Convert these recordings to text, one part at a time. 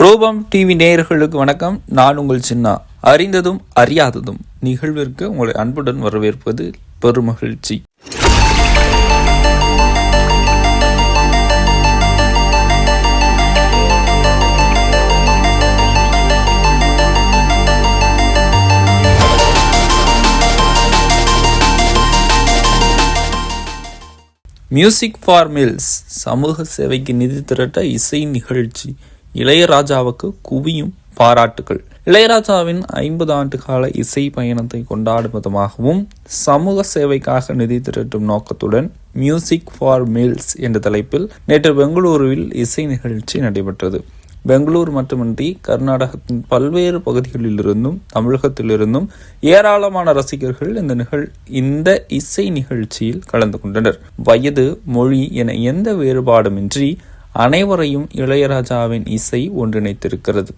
ரூபம் டிவி நேயர்களுக்கு வணக்கம். நான் உங்கள் சின்னா. அறிந்ததும் அறியாததும் நிகழ்விற்கு உங்களை அன்புடன் வரவேற்பது பெருமகிழ்ச்சி மியூசிக் ஃபார் மில்ஸ் சமூக சேவைக்கு நிதி திரட்ட இசை நிகழ்ச்சி. இளையராஜாவுக்கு குவியும் பாராட்டுகள் இளையராஜாவின் ஐம்பது ஆண்டு கால இசை பயணத்தை கொண்டாடும் விதமாகவும் சமூக சேவைக்காக நிதி திரட்டும் நோக்கத்துடன் மியூசிக் ஃபார் மீல்ஸ் என்ற தலைப்பில் நேற்று பெங்களூருவில் இசை நிகழ்ச்சி நடைபெற்றது. பெங்களூர் மட்டுமின்றி கர்நாடகத்தின் பல்வேறு பகுதிகளிலிருந்தும் தமிழகத்திலிருந்தும் ஏராளமான ரசிகர்கள் இந்த நிகழ் இந்த இசை நிகழ்ச்சியில் கலந்து கொண்டனர். வயது மொழி என எந்த வேறுபாடுமின்றி அனைவரையும் இளையராஜாவின் இசை ஒன்றிணைத்திருக்கிறது.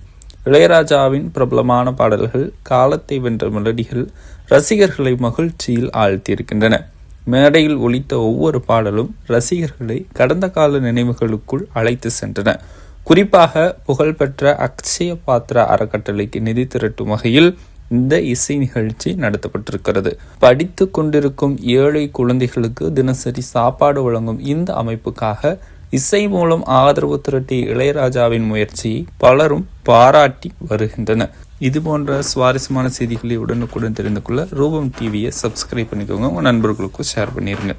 இளையராஜாவின் பிரபலமான பாடல்கள் காலத்தை வென்ற மெலடிகள் ரசிகர்களை மகிழ்ச்சியில் ஆழ்த்தியிருக்கின்றன. மேடையில் ஒலித்த ஒவ்வொரு பாடலும் ரசிகர்களை கடந்த கால நினைவுகளுக்குள் அழைத்து சென்றன. குறிப்பாக புகழ்பெற்ற அக்ஷய பாத்திர அறக்கட்டளைக்கு நிதி திரட்டும் வகையில் இந்த இசை நிகழ்ச்சி நடத்தப்பட்டிருக்கிறது. படித்து கொண்டிருக்கும் ஏழை குழந்தைகளுக்கு தினசரி சாப்பாடு வழங்கும் இந்த அமைப்புக்காக இசை மூலம் ஆதரவு திரட்டிய இளையராஜாவின் முயற்சியை பலரும் பாராட்டி வருகின்றனர் இது போன்ற சுவாரஸ்யமான செய்திகளை உடனுக்குடன் தெரிந்து கொள்ள ரூபம் டிவியை சப்ஸ்கிரைப் பண்ணிக்கோங்க. உங்கள் நண்பர்களுக்கும் ஷேர் பண்ணிடுங்க